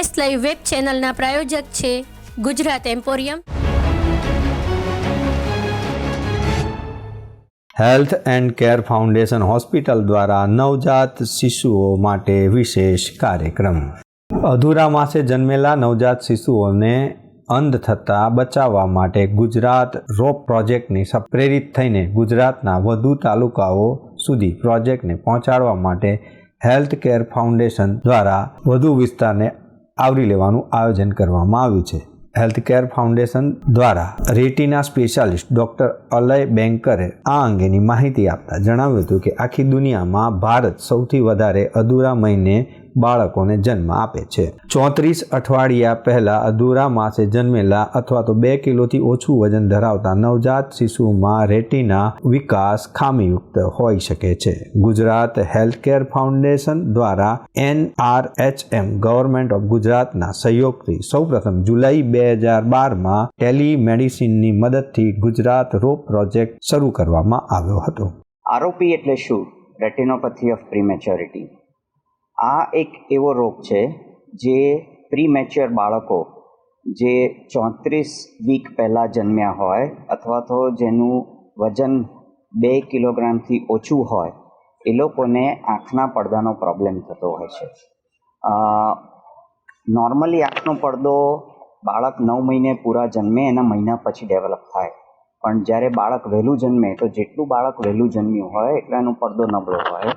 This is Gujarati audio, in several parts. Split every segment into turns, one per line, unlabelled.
એસ લાઈવ વેબ ચેનલના પ્રાયોજક છે Gujarat emporium.
Health and care foundation hospital દ્વારા નવજાત શિશુઓ માટે વિશેષ કાર્યક્રમ. અધૂરા માસે જન્મેલા નવજાત શિશુઓને અંધ થતાં બચાવવા માટે ગુજરાત રોપ પ્રોજેક્ટની સપ્રેરિત પ્રેરિત થઈને ગુજરાતના વધુ તાલુકાઓ સુધી પ્રોજેક્ટને પહોંચાડવા માટે હેલ્થ કેર ફાઉન્ડેશન દ્વારા વધુ વિસ્તારને આવરી લેવાનું આયોજન કરવામાં આવ્યું છે. હેલ્થ કેર ફાઉન્ડેશન દ્વારા રેટીના સ્પેશિયાલિસ્ટ ડોક્ટર અલય બેંકરે આ અંગેની માહિતી આપતા જણાવ્યું હતું કે આખી દુનિયામાં ભારત સૌથી વધારે અધૂરા મહિને બાળકોને જન્મ આપે છે. ચોત્રીસ અઠવાડિયા પહેલા અધૂરા માસે જન્મેલા અથવા તો બે કિલોથી ઓછું વજન ધરાવતા નવજાત શિશુમાં રેટીના વિકાસ ખામીયુક્ત હોઈ શકે છે. ગુજરાત હેલ્થકેર ફાઉન્ડેશન દ્વારા એનઆરએચએમ ગવર્મેન્ટ ઓફ ગુજરાતના સહયોગથી સૌપ્રથમ જુલાઈ બે હજાર બારમાં ટેલિમેડિસિનની મદદથી ગુજરાત રોપ પ્રોજેક્ટ શરૂ કરવામાં આવ્યો હતો.
આરોપી એટલે શું? રેટિનોપથી ઓફ પ્રીમેચ્યોરિટી આ એક એવો રોગ છે જે પ્રીમેચ્યોર બાળકો જે ચોત્રીસ વીક પહેલાં જન્મ્યા હોય અથવા તો જેનું વજન બે કિલોગ્રામથી ઓછું હોય, એ લોકોને આંખના પડદાનો પ્રોબ્લેમ થતો હોય છે. નોર્મલી આંખનો પડદો બાળક નવ મહિને પૂરા જન્મે એના મહિના પછી ડેવલપ થાય. પણ જ્યારે બાળક વહેલું જન્મે, તો જેટલું બાળક વહેલું જન્મ્યું હોય એટલે એનો પડદો નબળો હોય.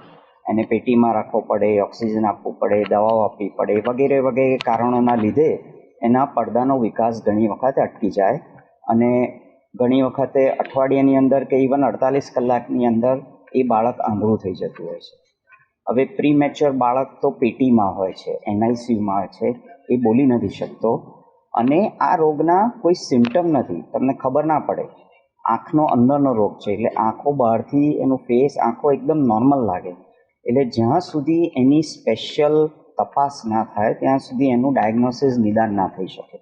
એને પેટીમાં રાખવો પડે, ઓક્સિજન આપવું પડે, દવાઓ આપવી પડે, વગેરે વગેરે કારણોના લીધે એના પડદાનો વિકાસ ઘણી વખતે અટકી જાય. અને ઘણી વખતે અઠવાડિયાની અંદર કે ઇવન અડતાલીસ કલાકની અંદર એ બાળક આંધળું થઈ જતું હોય છે. હવે પ્રી મેચ્યોર બાળક તો પેટીમાં હોય છે એનઆઈસીયુમાં હોય છે, એ બોલી નથી શકતો. અને આ રોગના કોઈ સિમ્ટમ નથી, તમને ખબર ના પડે. આંખનો અંદરનો રોગ છે, એટલે આંખો બહારથી એનું ફેસ આંખો એકદમ નોર્મલ લાગે. એટલે જ્યાં સુધી એની સ્પેશિયલ તપાસ ના થાય, ત્યાં સુધી એનું ડાયગ્નોસિસ નિદાન ના થઈ શકે.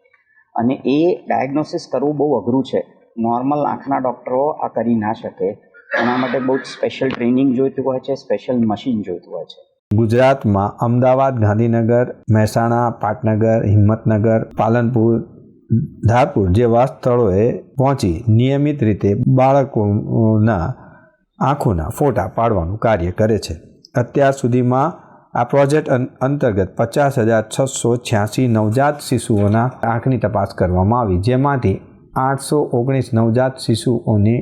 અને એ ડાયગ્નોસિસ કરવું બહુ અઘરું છે. નોર્મલ આંખના ડૉક્ટરો આ કરી ના શકે. એના માટે બહુ સ્પેશિયલ ટ્રેનિંગ જોઈતું હોય છે સ્પેશિયલ મશીન જોઈતું હોય છે.
ગુજરાતમાં અમદાવાદ, ગાંધીનગર, મહેસાણા, પાટનગર, હિંમતનગર, પાલનપુર, ધારપુર જેવા સ્થળોએ પહોંચી નિયમિત રીતે બાળકોના આંખોના ફોટા પાડવાનું કાર્ય કરે છે. અત્યાર સુધીમાં આ પ્રોજેક્ટ અંતર્ગત પચાસ હજાર છસો છ્યાસી નવજાત શિશુઓના આંખની તપાસ કરવામાં આવી, જેમાંથી આઠસો ઓગણીસ નવજાત શિશુઓને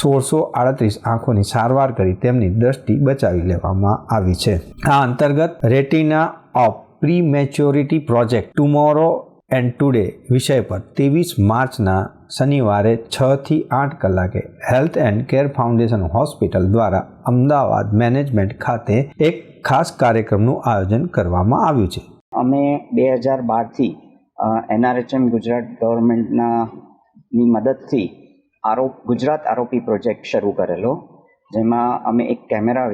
સોળસો આડત્રીસ આંખોની સારવાર કરી તેમની દ્રષ્ટિ બચાવી લેવામાં આવી છે. આ અંતર્ગત retina of pre maturity project tomorrow and today વિષય પર ત્રેવીસ માર્ચના શનિવારે છથી આઠ કલાકે health and care foundation hospital દ્વારા અમદાવાદ મેનેજમેન્ટ ખાતે એક ખાસ કાર્યક્રમનું આયોજન કરવામાં આવ્યું છે.
અમે બે હજાર બારથી એનઆરએચએમ ગુજરાત ગવર્મેન્ટના ની મદદથી આરોપ ગુજરાત આરોપી પ્રોજેક્ટ શરૂ કરેલો, જેમાં અમે એક કેમેરા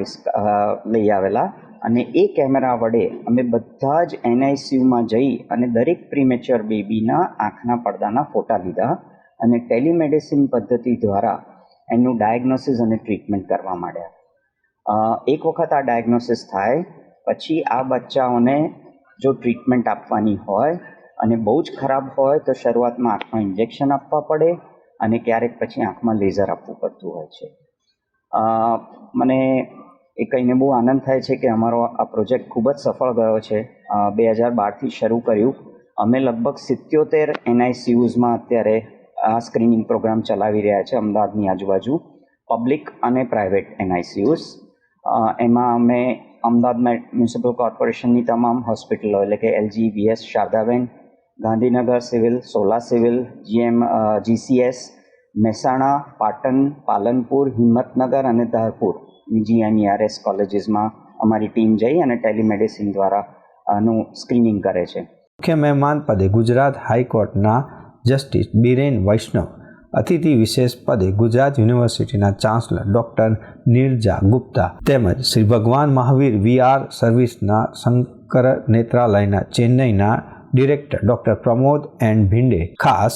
લઈ આવેલા અને એ કેમેરા વડે અમે બધા જ એનઆઈસીયુમાં જઈ અને દરેક પ્રીમેચ્યોર બેબીના આંખના પડદાના ફોટા લીધા અને ટેલિમેડિસિન પદ્ધતિ દ્વારા એનું ડાયગ્નોસિસ અને ટ્રીટમેન્ટ કરવા માંડ્યા. એક વખત આ ડાયગ્નોસિસ થાય, પછી આ બચ્ચાઓને જો ટ્રીટમેન્ટ આપવાની હોય અને બહુ જ ખરાબ હોય તો શરૂઆતમાં આંખમાં ઇન્જેક્શન આપવા પડે અને ક્યારેક પછી આંખમાં લેઝર આપવું પડતું હોય છે. મને એ કહીને બહુ આનંદ થાય છે કે અમારો આ પ્રોજેક્ટ ખૂબ જ સફળ ગયો છે. બે હજાર બારથી શરૂ કર્યું. અમે લગભગ સિત્યોતેર એનઆઈસીયુઝમાં અત્યારે આ સ્ક્રીનિંગ પ્રોગ્રામ ચલાવી રહ્યા છે અમદાવાદની આજુબાજુ. પબ્લિક અને પ્રાઇવેટ એનઆઈસીયુઝ. એમાં અમે અમદાવાદ મ્યુનિસિપલ કોર્પોરેશનની તમામ હોસ્પિટલો એટલે કે LG VS Shardaben, Gandhinagar civil, Sola civil GM GCS Mehsana, Patan, Palanpur, Himmatnagar અને ધારપુર. જીએમઈઆરએસ કોલેજીસમાં અમારી ટીમ જઈ અને ટેલિમેડિસિન દ્વારા આનું સ્ક્રીનિંગ કરે છે.
મુખ્ય મહેમાન પદે ગુજરાત હાઈકોર્ટના જસ્ટિસ બિરેન વૈષ્ણવ, અતિથિ વિશેષ પદે ગુજરાત યુનિવર્સિટીના ચાન્સલર ડૉક્ટર નિર્જા ગુપ્તા તેમજ શ્રી ભગવાન મહાવીર વીઆર સર્વિસના શંકર નેત્રાલયના ચેન્નઈના director doctor Pramod and Bhinde, ખાસ